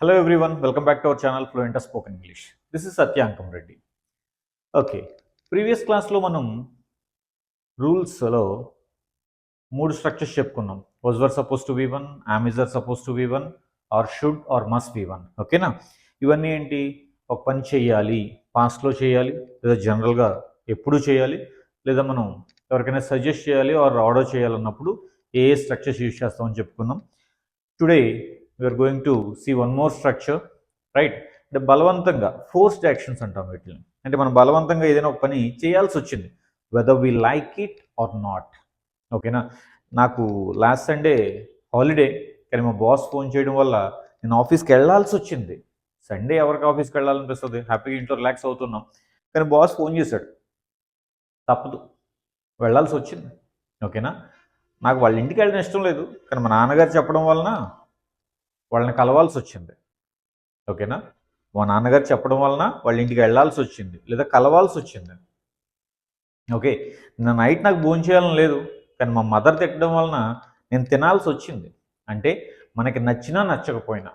Hello everyone welcome back to our channel Fluent spoken English this is Satyankam Reddy okay previous క్లాస్లో మనం రూల్స్లో మూడు structures చెప్పుకున్నాం. Was were supposed to V one am is are supposed to V one or should or must V one ఓకేనా ఇవన్నీ ఏంటి? ఒక పని చేయాలి పాస్ట్లో చేయాలి లేదా జనరల్గా ఎప్పుడు చేయాలి లేదా మనం ఎవరికైనా సజెస్ట్ చేయాలి ఆర్ ఆర్డర్ చేయాలన్నప్పుడు ఏ ఏ స్ట్రక్చర్స్ యూజ్ చేస్తామని చెప్పుకున్నాం. Today we are going to see one more structure right అంటే బలవంతంగా ఫోర్స్డ్ యాక్షన్స్ అంటాం వీటిని. అంటే మనం బలవంతంగా ఏదైనా ఒక పని చేయాల్సి వచ్చింది. Whether we like it or not ఓకేనా నాకు లాస్ట్ సండే హాలిడే కానీ మా బాస్ ఫోన్ చేయడం వల్ల నేను ఆఫీస్కి వెళ్ళాల్సి వచ్చింది. సండే ఎవరికి ఆఫీస్కి వెళ్ళాలనిపిస్తుంది? హ్యాపీగా ఇంట్లో రిలాక్స్ అవుతున్నాం. కానీ బాస్ ఫోన్ చేశాడు. తప్పదు. వెళ్ళాల్సి వచ్చింది. ఓకేనా నాకు వాళ్ళ ఇంటికి వెళ్ళడం ఇష్టం లేదు. కానీ మా నాన్నగారు చెప్పడం వలన వాళ్ళని కలవాల్సి వచ్చింది. ఓకేనా? మా నాన్నగారు చెప్పడం వలన వాళ్ళ ఇంటికి వెళ్ళాల్సి వచ్చింది. లేదా కలవాల్సి వచ్చింది. ఓకే. నా నైట్ నాకు భోజనం చేయాలని లేదు. కానీ మా మదర్ తిట్టడం వలన నేను తినాల్సి వచ్చింది. అంటే మనకి నచ్చినా నచ్చకపోయినా.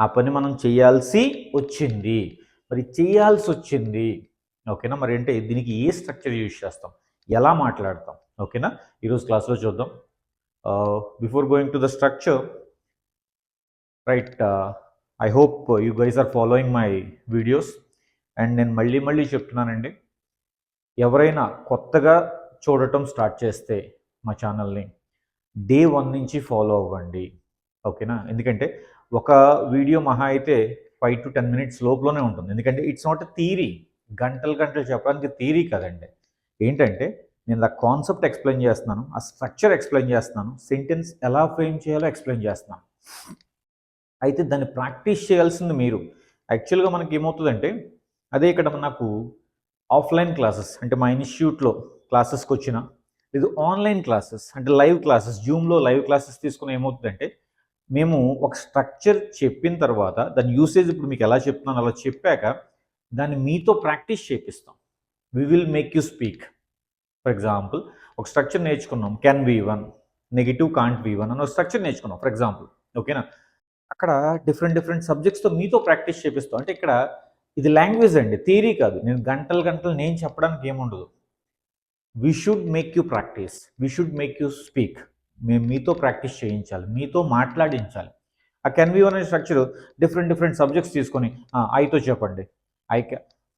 ఆ పని మనం చేయాల్సి వచ్చింది. మరి చేయాల్సి వచ్చింది. ఓకేనా? మరి అంటే దీనికి ఏ స్ట్రక్చర్ యూజ్ చేస్తాం? ఎలా మాట్లాడతాం? ఓకేనా? ఈరోజు క్లాస్లో చూద్దాం. Before going to the structure right I hope you guys are following my videos and నేను మళ్ళీ మళ్ళీ చెప్తున్నానండి. ఎవరైనా కొత్తగా చూడటం స్టార్ట్ చేస్తే మా ఛానల్ని డే వన్ నుంచి ఫాలో అవ్వండి. ఓకేనా ఎందుకంటే ఒక వీడియో మహా అయితే ఫైవ్ టు టెన్ మినిట్స్ లోపలనే ఉంటుంది. ఎందుకంటే ఇట్స్ నాట్ ఎ థీరీ గంటలు గంటలు చెప్పడానికి థీరీ కదండి. ఏంటంటే నేను ఆ కాన్సెప్ట్ ఎక్స్ప్లెయిన్ చేస్తున్నాను ఆ స్ట్రక్చర్ ఎక్స్ప్లెయిన్ చేస్తున్నాను సెంటెన్స్ ఎలా ఫ్రేమ్ చేయాలో ఎక్స్ప్లెయిన్ చేస్తున్నాను. అయితే దాన్ని ప్రాక్టీస్ చేయాల్సింది మీరు. యాక్చువల్గా మనకి ఏమవుతుందంటే అదే ఇక్కడ నాకు ఆఫ్లైన్ క్లాసెస్ అంటే మా ఇన్స్టిట్యూట్లో క్లాసెస్కి వచ్చిన లేదు ఆన్లైన్ క్లాసెస్ అంటే లైవ్ క్లాసెస్ జూమ్లో లైవ్ క్లాసెస్ తీసుకుని ఏమవుతుందంటే మేము ఒక స్ట్రక్చర్ చెప్పిన తర్వాత దాని యూసేజ్ ఇప్పుడు మీకు ఎలా చెప్తున్నాను అలా చెప్పాక దాన్ని మీతో ప్రాక్టీస్ చేపిస్తాం. We will make you speak for example ఒక స్ట్రక్చర్ నేర్చుకున్నాం. Can V one negative can't V one అని ఒక స్ట్రక్చర్ నేర్చుకున్నాం ఫర్ ఎగ్జాంపుల్ ఓకేనా అక్కడ డిఫరెంట్ డిఫరెంట్ సబ్జెక్ట్స్తో మీతో ప్రాక్టీస్ చేపిస్తాం. అంటే ఇక్కడ ఇది లాంగ్వేజ్ అండి థియరీ కాదు. నేను గంటలు గంటలు నేను చెప్పడానికి ఏముండదు we should make you practice we should make you speak మేము మీతో ప్రాక్టీస్ చేయించాలి. మీతో మాట్లాడించాలి. ఆ కెన్ వి వన్ అనే స్ట్రక్చర్ డిఫరెంట్ డిఫరెంట్ సబ్జెక్ట్స్ తీసుకొని ఐతో చెప్పండి. ఐ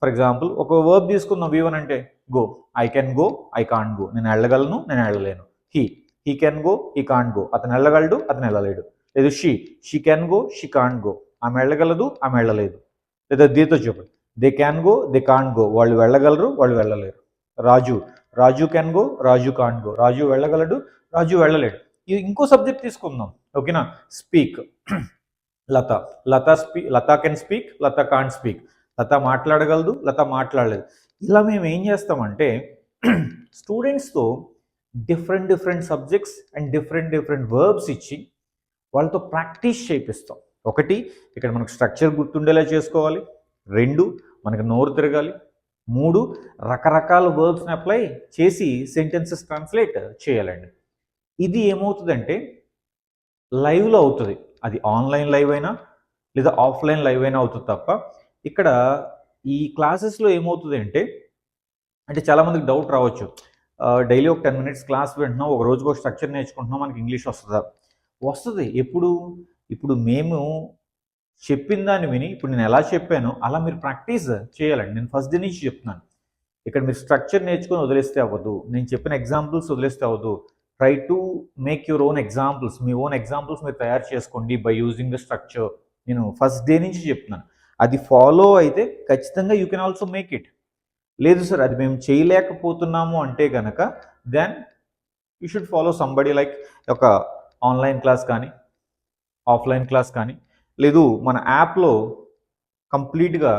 ఫర్ ఎగ్జాంపుల్ ఒక వర్బ్ తీసుకుందాం. వి వన్ అంటే go I can go I can't go నేను వెళ్ళగలను నేను వెళ్ళలేను. He he can go he can't go అతను వెళ్ళగలడు అతను వెళ్ళలేడు. లేదు she she can go she can't go ఆమె వెళ్ళగలదు ఆమె వెళ్ళలేదు. లేదా దీతో చెప్పండి. They can go they can't go వాళ్ళు వెళ్ళగలరు వాళ్ళు వెళ్ళలేరు. Raju. Raju can go Raju can't go Raju వెళ్ళగలడు Raju వెళ్ళలేడు. ఇది ఇంకో సబ్జెక్ట్ తీసుకుందాం. ఓకేనా? Speak Latha. Latha speak Latha can speak Latha can't speak Latha మాట్లాడగలదు Latha మాట్లాడలేదు. ఇలా మేము ఏం చేస్తామంటే స్టూడెంట్స్తో different different subjects and different different verbs ఇచ్చి వాళ్ళతో ప్రాక్టీస్ చేపిస్తాం. ఒకటి ఇక్కడ మనకు స్ట్రక్చర్ గుర్తుండేలా చేసుకోవాలి. రెండు మనకు నోరు తిరగాలి. మూడు రకరకాల వర్బ్స్ని అప్లై చేసి సెంటెన్సెస్ ట్రాన్స్లేట్ చేయాలండి. ఇది ఏమవుతుందంటే లైవ్లో అవుతుంది. అది ఆన్లైన్ లైవ్ అయినా లేదా ఆఫ్లైన్ లైవ్ అయినా అవుతుంది తప్ప ఇక్కడ ఈ క్లాసెస్లో ఏమవుతుంది అంటే అంటే చాలామందికి డౌట్ రావచ్చు. డైలీ ఒక టెన్ మినిట్స్ క్లాస్ వింటున్నాం ఒక రోజుకు ఒక స్ట్రక్చర్ నేర్చుకుంటున్నాం మనకి ఇంగ్లీష్ వస్తుందా? వస్తుంది. ఎప్పుడు? ఇప్పుడు మేము చెప్పిన దాన్ని విని ఇప్పుడు నేను ఎలా చెప్పానో అలా మీరు ప్రాక్టీస్ చేయాలండి. నేను ఫస్ట్ డే నుంచి చెప్తున్నాను. ఇక్కడ మీరు స్ట్రక్చర్ నేర్చుకొని వదిలేస్తే అవ్వదు. నేను చెప్పిన ఎగ్జాంపుల్స్ వదిలేస్తే అవ్వదు. Try to make your own examples. Me own examples మీరు తయారు చేసుకోండి బై యూజింగ్ ద స్ట్రక్చర్. నేను ఫస్ట్ డే నుంచి చెప్తున్నాను. అది ఫాలో అయితే ఖచ్చితంగా you can also make it. లేదు సార్ అది మేము చేయలేకపోతున్నాము అంటే కనుక then you should follow somebody like ఒక ఆన్లైన్ క్లాస్ కానీ ఆఫ్లైన్ క్లాస్ కానీ లేదు మన యాప్లో కంప్లీట్గా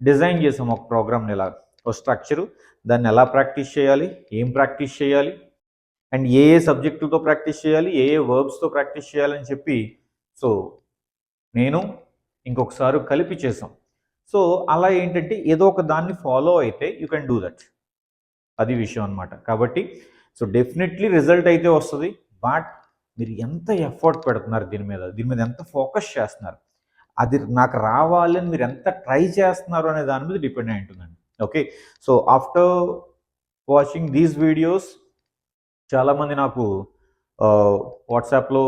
డిజైన్ చేసాం ఒక ప్రోగ్రామ్ని ఎలా ఒక స్ట్రక్చరు దాన్ని ఎలా ప్రాక్టీస్ చేయాలి ఏం ప్రాక్టీస్ చేయాలి అండ్ ఏ ఏ సబ్జెక్టులతో ప్రాక్టీస్ చేయాలి ఏ ఏ వర్బ్స్తో ప్రాక్టీస్ చేయాలని చెప్పి సో నేను ఇంకొకసారి కలిపి చేసాం. సో అలా ఏంటంటే ఏదో ఒక దాన్ని ఫాలో అయితే యూ కెన్ డూ దట్. అది విషయం అనమాట కాబట్టి సో డెఫినెట్లీ రిజల్ట్ అయితే వస్తుంది బట్ మీరు ఎంత ఎఫర్ట్ పెడుతున్నారు దీని మీద? దీని మీద ఎంత ఫోకస్ చేస్తున్నారు? అది నాకు రావాలి అని మీరు ఎంత ట్రై చేస్తున్నారు అనే దాని మీద డిపెండ్ అయి ఉంటుందండి. Okay so after watching these videos చాలామంది నాకు వాట్సాప్లో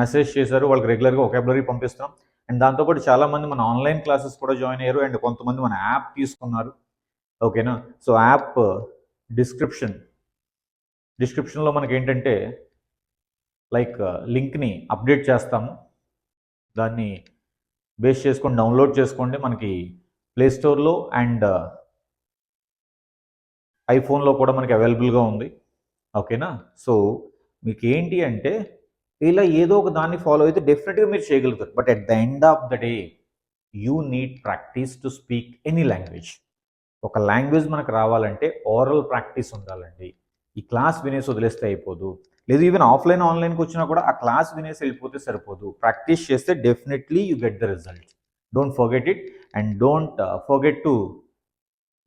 మెసేజ్ చేశారు. వాళ్ళకి రెగ్యులర్గా ఒకాబులరీ పంపిస్తాం అండ్ దాంతోపాటు చాలామంది మన ఆన్లైన్ క్లాసెస్ కూడా జాయిన్ అయ్యారు. అండ్ కొంతమంది మన యాప్ తీసుకున్నారు. ఓకేనా సో యాప్ డిస్క్రిప్షన్ డిస్క్రిప్షన్లో మనకి ఏంటంటే లైక్ లింక్ని అప్డేట్ చేస్తాము. దాన్ని బేస్ చేసుకొని డౌన్లోడ్ చేసుకోండి మనకి ప్లే స్టోర్లో అండ్ ఐఫోన్లో కూడా మనకి అవైలబుల్గా ఉంది. ఓకేనా? సో మీకు ఏంటి అంటే ఇలా ఏదో ఒక దాన్ని ఫాలో అయితే డెఫినెట్గా మీరు చేయగలుగుతారు. But at the end of the day you need practice to speak any language. ఒక లాంగ్వేజ్ మనకు రావాలంటే ఓరల్ ప్రాక్టీస్ ఉండాలండి. ఈ క్లాస్ వినేసి వదిలేస్తే అయిపోదు. లేదు ఈవెన్ ఆఫ్లైన్ ఆన్లైన్కి వచ్చినా కూడా ఆ క్లాస్ వినేసి వెళ్ళిపోతే సరిపోదు. ప్రాక్టీస్ చేస్తే definitely you get the result don't forget it and don't forget to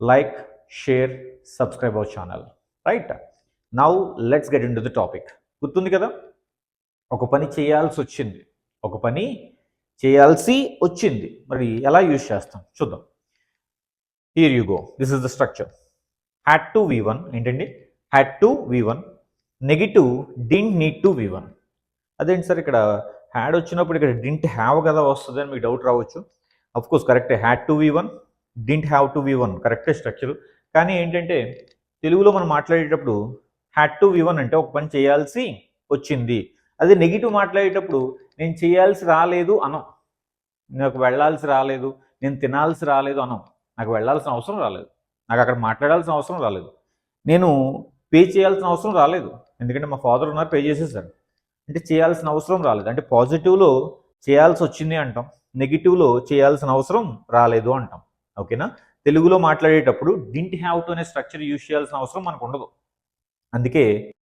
like share subscribe our channel right now let's get into the topic గుర్తుంది కదా? ఒక పని చేయాల్సి వచ్చింది. ఒక పని చేయాల్సి వచ్చింది. మరి ఎలా యూజ్ చేస్తాం? చూద్దాం. Here you go this is the structure had to V one ఏంటండి? Had to V one negative didn't need to V one అదేంటి సార్ ఇక్కడ హ్యాడ్ వచ్చినప్పుడు ఇక్కడ డింట్ హ్యావ్ కదా వస్తుంది అని మీకు డౌట్ రావచ్చు. Of course correct had to V one didn't have to V one కరెక్టే స్ట్రక్చర్ కానీ ఏంటంటే తెలుగులో మనం మాట్లాడేటప్పుడు హ్యాడ్ టు వి వన్ అంటే ఒక పని చేయాల్సి వచ్చింది. అదే నెగిటివ్ మాట్లాడేటప్పుడు నేను చేయాల్సి రాలేదు అనం. నాకు వెళ్ళాల్సి రాలేదు నేను తినాల్సి రాలేదు అనం. నాకు వెళ్ళాల్సిన అవసరం రాలేదు. నాకు అక్కడ మాట్లాడాల్సిన అవసరం రాలేదు. నేను పే చేయాల్సిన అవసరం రాలేదు. ఎందుకంటే మా ఫాదర్ ఉన్నారు పే చేసేసారు. అంటే చేయాల్సిన అవసరం రాలేదు. అంటే పాజిటివ్లో చేయాల్సి వచ్చింది అంటాం నెగిటివ్లో చేయాల్సిన అవసరం రాలేదు అంటాం. ఓకేనా? తెలుగులో మాట్లాడేటప్పుడు డింట్ హ్యావ్ టు అనే స్ట్రక్చర్ యూజ్ చేయాల్సిన అవసరం మనకు ఉండదు. అందుకే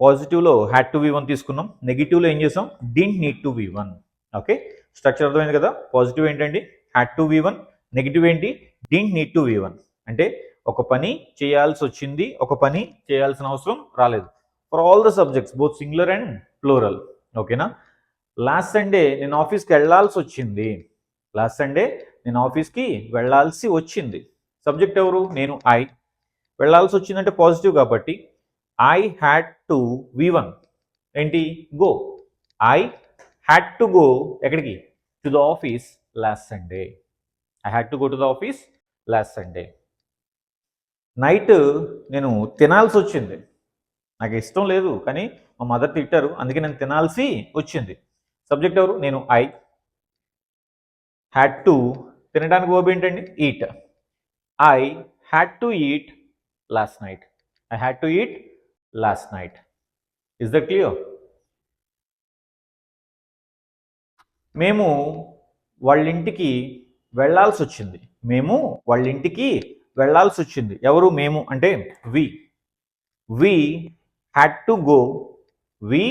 పాజిటివ్లో హ్యాడ్ టు వి వన్ తీసుకున్నాం నెగిటివ్లో ఏం చేసాం? Didn't need to V one okay? Structure అర్థమైంది కదా? పాజిటివ్ ఏంటండి? Had to V one negative ఏంటి? Didn't need to V one అంటే ఒక పని చేయాల్సి వచ్చింది ఒక పని చేయాల్సిన అవసరం రాలేదు. For all the subjects both singular and plural ఓకేనా? లాస్ట్ సండే నేను ఆఫీస్కి వెళ్ళాల్సి వచ్చింది. లాస్ట్ సండే నేను ఆఫీస్కి వెళ్ళాల్సి వచ్చింది. సబ్జెక్ట్ ఎవరు? నేను ఐ వెళ్ళాల్సి వచ్చిందంటే పాజిటివ్ కాబట్టి I had to V one ఏంటి? Go I had to go ఎక్కడికి? To the office last Sunday I had to go to the office last Sunday night నేను తినాల్సి వచ్చింది. నాకు ఇష్టం లేదు కానీ మా మదర్ తిట్టారు అందుకే నేను తినాల్సి వచ్చింది. సబ్జెక్ట్ ఎవరు? నేను ఐ. హ్యాడ్ టు తినడానికి ఓబి ఏంటండి eat I had to eat last night I had to eat last night is that clear మేము వాళ్ళ ఇంటికి వెళ్ళాల్సి వచ్చింది. మేము వాళ్ళ ఇంటికి వెళ్ళాల్సి వచ్చింది ఎవరు? మేము. అంటే we we had to go we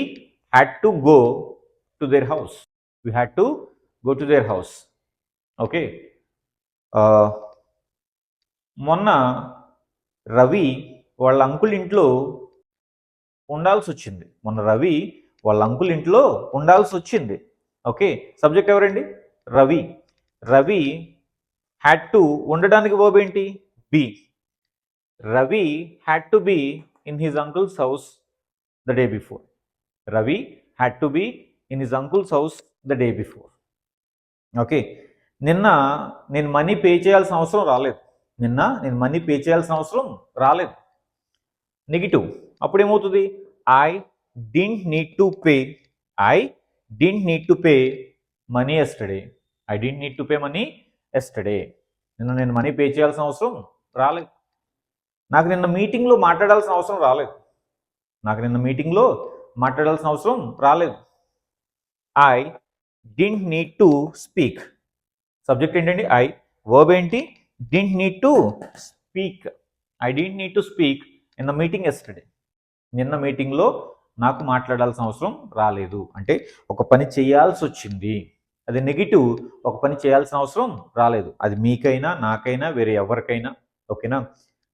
had to go to their house we had to go to their house okay మొన్న రవి వాళ్ళ అంకుల్ ఇంట్లో ఉండాల్సి వచ్చింది మొన్న రవి వాళ్ళ అంకుల్ ఇంట్లో ఉండాల్సి వచ్చింది ఓకే సబ్జెక్ట్ ఎవరండి? రవి. రవి హ్యాడ్ టు ఉండడానికి బాబు ఏంటి? Be. Ravi had to be in his uncle's house the day before Ravi had to be in his uncle's house the day before okay నిన్న నేను మనీ పే చేయాల్సిన అవసరం రాలేదు. నిన్న నేను మనీ పే చేయాల్సిన అవసరం రాలేదు. నెగిటివ్ అప్పుడు ఏమవుతుంది I didn't need to pay I didn't need to pay money yesterday I didn't need to pay money yesterday నిన్న నేను మనీ పే చేయాల్సిన అవసరం రాలేదు. నాకు నిన్న మీటింగ్లో మాట్లాడాల్సిన అవసరం రాలేదు. నాకు నిన్న మీటింగ్లో మాట్లాడాల్సిన అవసరం రాలేదు. I didn't need to speak subject ఏంటండి? ఐ వర్బ్ ఏంటి? Didn't need to speak I didn't need to speak in the meeting yesterday నిన్న మీటింగ్లో నాకు మాట్లాడాల్సిన అవసరం రాలేదు. అంటే ఒక పని చేయాల్సి వచ్చింది. అది నెగిటివ్ ఒక పని చేయాల్సిన అవసరం రాలేదు. అది మీకైనా నాకైనా వేరే ఎవరికైనా ఓకేనా?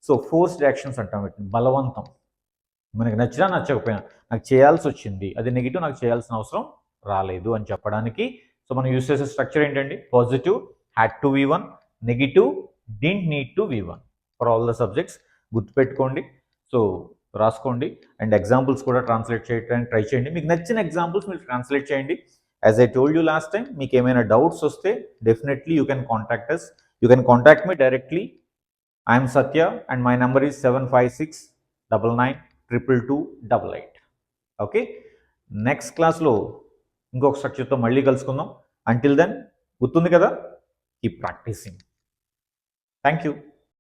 సో ఫోర్స్డ్ యాక్షన్స్ అంటాం వీటిని. బలవంతం. మనకి నచ్చినా నచ్చకపోయినా నాకు చేయాల్సి వచ్చింది. అది నెగిటివ్ నాకు చేయాల్సిన అవసరం రాలేదు అని చెప్పడానికి. సో మనం యూస్ చేసే స్ట్రక్చర్ ఏంటండి? Positive had to V one negative didn't need to V one. For all the subjects గుర్తుపెట్టుకోండి. సో రాసుకోండి. అండ్ ఎగ్జాంపుల్స్ కూడా ట్రాన్స్లేట్ చేయడానికి ట్రై చేయండి. మీకు నచ్చిన ఎగ్జాంపుల్స్ మీరు ట్రాన్స్లేట్ చేయండి. As I told you last time మీకు ఏమైనా డౌట్స్ వస్తే definitely you can contact us you can contact me directly I'm Satya and my number is seven five six double nine triple two double eight okay next క్లాస్లో ఇంకొక స్ట్రక్చర్తో మళ్ళీ కలుసుకుందాం. Until then గుర్తుంది కదా? Keep practising thank you